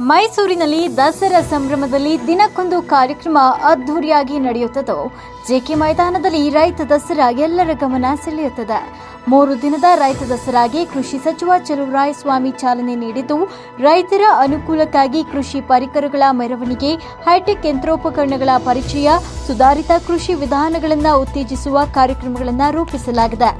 ಮೈಸೂರಿನಲ್ಲಿ ದಸರಾ ಸಂಭ್ರಮದಲ್ಲಿ ದಿನಕ್ಕೊಂದು ಕಾರ್ಯಕ್ರಮ ಅದ್ಧೂರಿಯಾಗಿ ನಡೆಯುತ್ತದೆ ಜೆಕೆ ಮೈದಾನದಲ್ಲಿ ರೈತ ದಸರಾ ಎಲ್ಲರ ಗಮನ ಸೆಳೆಯುತ್ತದೆ. ಮೂರು ದಿನದ ರೈತ ದಸರಾಗೆ ಕೃಷಿ ಸಚಿವ ಸ್ವಾಮಿ ಚಾಲನೆ ನೀಡಿದ್ದು, ರೈತರ ಅನುಕೂಲಕ್ಕಾಗಿ ಕೃಷಿ ಪರಿಕರಗಳ ಮೆರವಣಿಗೆ, ಹೈಟೆಕ್ ಯಂತ್ರೋಪಕರಣಗಳ ಪರಿಚಯ, ಸುಧಾರಿತ ಕೃಷಿ ವಿಧಾನಗಳನ್ನು ಉತ್ತೇಜಿಸುವ ಕಾರ್ಯಕ್ರಮಗಳನ್ನು ರೂಪಿಸಲಾಗಿದೆ.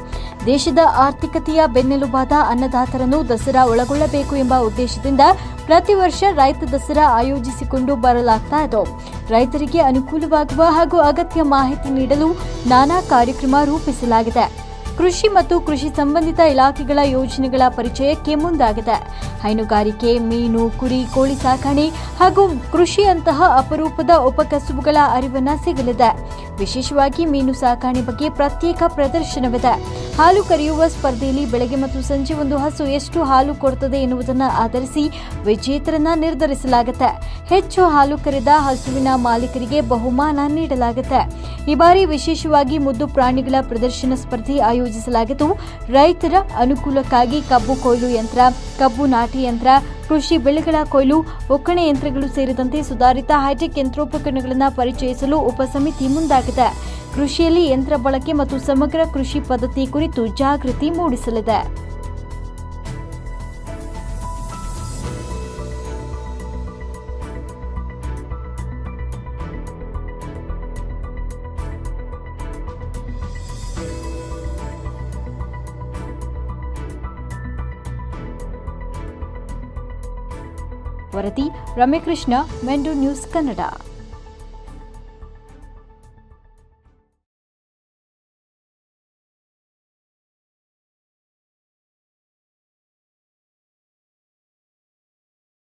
ದೇಶದ ಆರ್ಥಿಕತೆಯ ಬೆನ್ನೆಲುಬಾದ ಅನ್ನದಾತರನ್ನು ದಸರಾ ಒಳಗೊಳ್ಳಬೇಕು ಎಂಬ ಉದ್ದೇಶದಿಂದ ಪ್ರತಿ ವರ್ಷ ರೈತ ದಸರಾ ಆಯೋಜಿಸಿಕೊಂಡು ಬರಲಾಗ್ತಾ ಇದೆ. ರೈತರಿಗೆ ಅನುಕೂಲವಾಗುವ ಹಾಗೂ ಅಗತ್ಯ ಮಾಹಿತಿ ನೀಡಲು ನಾನಾ ಕಾರ್ಯಕ್ರಮ ರೂಪಿಸಲಾಗಿದೆ. ಕೃಷಿ ಮತ್ತು ಕೃಷಿ ಸಂಬಂಧಿತ ಇಲಾಖೆಗಳ ಯೋಜನೆಗಳ ಪರಿಚಯಕ್ಕೆ ಮುಂದಾಗಿದೆ. ಹೈನುಗಾರಿಕೆ, ಮೀನು, ಕುರಿ, ಕೋಳಿ ಸಾಕಣೆ ಹಾಗೂ ಕೃಷಿಯಂತಹ ಅಪರೂಪದ ಉಪಕಸುಬುಗಳ ಅರಿವನ್ನ ಸಿಗಲಿದೆ. ವಿಶೇಷವಾಗಿ ಮೀನು ಸಾಕಣೆ ಬಗ್ಗೆ ಪ್ರತ್ಯೇಕ ಪ್ರದರ್ಶನವಿದೆ. ಹಾಲು ಕರೆಯುವ ಸ್ಪರ್ಧೆಯಲ್ಲಿ ಬೆಳಗ್ಗೆ ಮತ್ತು ಸಂಜೆ ಒಂದು ಹಸು ಎಷ್ಟು ಹಾಲು ಕೊಡುತ್ತದೆ ಎನ್ನುವುದನ್ನು ಆಧರಿಸಿ ವಿಜೇತರನ್ನ ನಿರ್ಧರಿಸಲಾಗುತ್ತೆ. ಹೆಚ್ಚು ಹಾಲು ಕರೆದ ಹಸುವಿನ ಮಾಲೀಕರಿಗೆ ಬಹುಮಾನ ನೀಡಲಾಗುತ್ತೆ. ಈ ಬಾರಿ ವಿಶೇಷವಾಗಿ ಮುದ್ದು ಪ್ರಾಣಿಗಳ ಪ್ರದರ್ಶನ ಸ್ಪರ್ಧೆ ಆಯೋಜಿಸಲಾಗಿದ್ದು, ರೈತರ ಅನುಕೂಲಕ್ಕಾಗಿ ಕಬ್ಬು ಕೊಯ್ಲು ಯಂತ್ರ, ಕಬ್ಬು ನಾಟಿ ಯಂತ್ರ, ಕೃಷಿ ಬೆಳೆಗಳ ಕೊಯ್ಲು, ಒಕ್ಕಣೆ ಯಂತ್ರಗಳು ಸೇರಿದಂತೆ ಸುಧಾರಿತ ಹೈಟೆಕ್ ಯಂತ್ರೋಪಕರಣಗಳನ್ನು ಪರಿಚಯಿಸಲು ಉಪಸಮಿತಿ ಮುಂದಾಗಿದೆ. ಕೃಷಿಯಲ್ಲಿ ಯಂತ್ರ ಬಳಕೆ ಮತ್ತು ಸಮಗ್ರ ಕೃಷಿ ಪದ್ಧತಿ ಕುರಿತು ಜಾಗೃತಿ ಮೂಡಿಸಲಿದೆ. ವರದಿ ರಮೇಕೃಷ್ಣ, ಮೆಂಡು ನ್ಯೂಸ್ ಕನ್ನಡ.